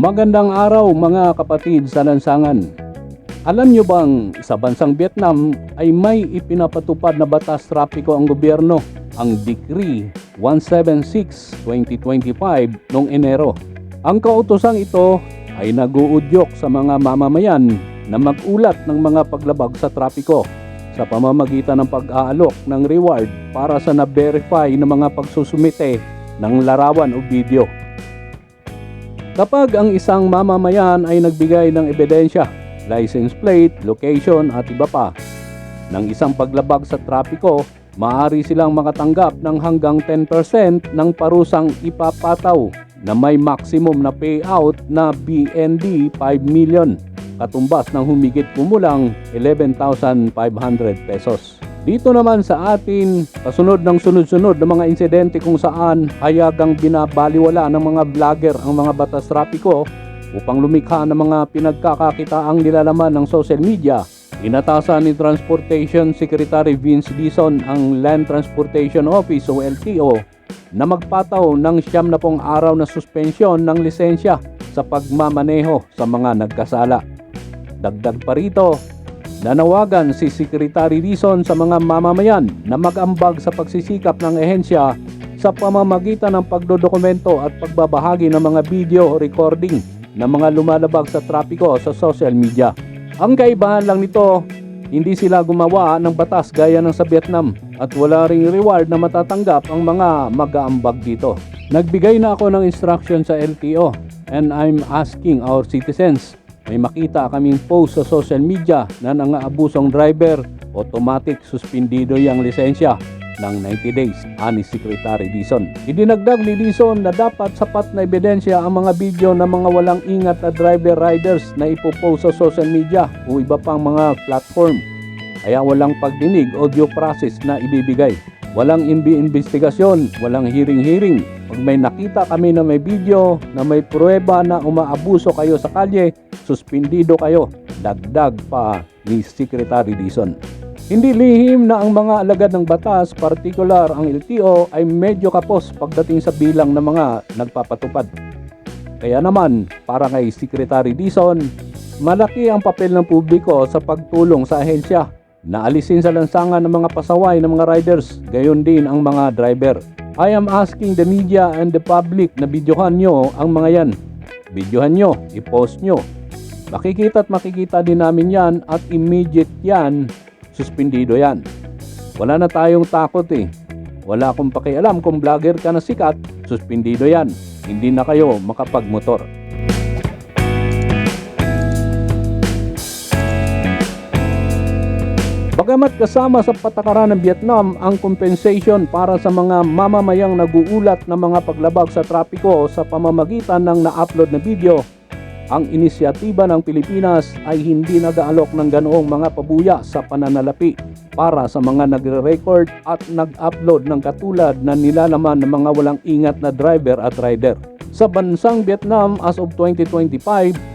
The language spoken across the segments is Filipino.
Magandang araw mga kapatid sa lansangan. Alam nyo bang sa bansang Vietnam ay may ipinapatupad na batas trapiko ang gobyerno, ang Decree 176-2025 noong Enero. Ang kautosang ito ay naguudyok sa mga mamamayan na magulat ng mga paglabag sa trapiko sa pamamagitan ng pag-aalok ng reward para sa na-verify na mga pagsusumite ng larawan o video. Kapag ang isang mamamayan ay nagbigay ng ebidensya, license plate, location at iba pa ng isang paglabag sa trapiko, maaari silang makatanggap ng hanggang 10% ng parusang ipapataw na may maximum na payout na BND 5 million, katumbas ng humigit kumulang 11,500 pesos. Dito naman sa atin, kasunod ng sunod-sunod na mga insidente kung saan hayagang binabaliwala ng mga vlogger ang mga batas trapiko upang lumikha ng mga pinagkakakitaang nilalaman ng social media, inatasan ni Transportation Secretary Vince Dizon ang Land Transportation Office o LTO na magpataw ng siyam na pong araw na suspensyon ng lisensya sa pagmamaneho sa mga nagkasala. Dagdag pa rito, nanawagan si Secretary Dizon sa mga mamamayan na mag-ambag sa pagsisikap ng ehensya sa pamamagitan ng pagdodokumento at pagbabahagi ng mga video recording ng mga lumalabag sa trapiko sa social media. Ang kaibahan lang nito, hindi sila gumawa ng batas gaya ng sa Vietnam at wala ring reward na matatanggap ang mga mag-aambag dito. Nagbigay na ako ng instruction sa LTO and I'm asking our citizens may makita kaming post sa social media na nangaabusong driver, automatic suspendido yung lisensya ng 90 days, ani Secretary Dizon. Idinagdag ni Dizon na dapat sapat na ebidensya ang mga video ng mga walang ingat na driver riders na ipopost sa social media o iba pang mga platform. Kaya walang pagdinig o due process na ibibigay. Walang imbi investigasyon, walang hearing-hearing. May nakita kami na may video na may pruweba na umaabuso kayo sa kalye, suspendido kayo. Dagdag pa ni Secretary Dizon. Hindi lihim na ang mga alagad ng batas, partikular ang LTO, ay medyo kapos pagdating sa bilang ng mga nagpapatupad. Kaya naman, para kay Secretary Dizon, malaki ang papel ng publiko sa pagtulong sa ahensya Naalisin sa lansangan ng mga pasaway ng mga riders, gayon din ang mga driver. I am asking the media and the public na videohan nyo ang mga yan. Videohan nyo, i-post nyo. Makikita at makikita din namin yan at immediate yan, suspendido yan. Wala na tayong takot eh. Wala akong pakialam kung vlogger ka na sikat, suspendido yan. Hindi na kayo makapagmotor. Bagamat kasama sa patakaran ng Vietnam ang compensation para sa mga mamamayang naguulat ng mga paglabag sa trapiko sa pamamagitan ng na-upload na video, ang inisyatiba ng Pilipinas ay hindi nag-aalok ng ganoong mga pabuya sa pananalapi para sa mga nagre-record at nag-upload ng katulad na nilalaman ng mga walang ingat na driver at rider. Sa bansang Vietnam as of 2025,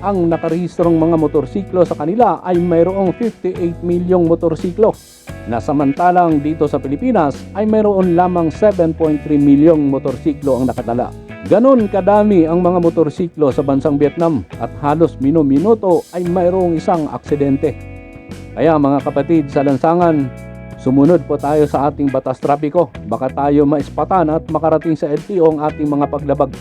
ang nakarehistrong mga motorsiklo sa kanila ay mayroong 58 milyong motorsiklo na samantalang dito sa Pilipinas ay mayroon lamang 7.3 milyong motorsiklo ang nakatala. Ganon kadami ang mga motorsiklo sa bansang Vietnam at halos minu-minuto ay mayroong isang aksidente. Kaya mga kapatid sa lansangan, sumunod po tayo sa ating batas trapiko. Baka tayo maispatan at makarating sa LTO ang ating mga paglabag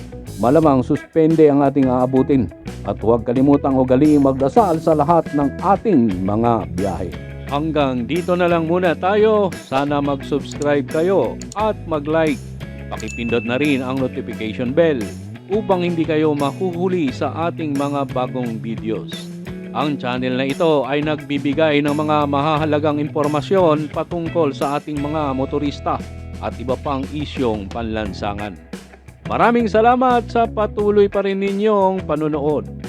malamang suspende ang ating aabutin. At huwag kalimutang ugaliing magdasal sa lahat ng ating mga biyahe. Hanggang dito na lang muna tayo. Sana mag-subscribe kayo at mag-like. Pakipindot na rin ang notification bell upang hindi kayo mahuhuli sa ating mga bagong videos. Ang channel na ito ay nagbibigay ng mga mahahalagang impormasyon patungkol sa ating mga motorista at iba pang isyong panlansangan. Maraming salamat sa patuloy pa rin ninyong panonood.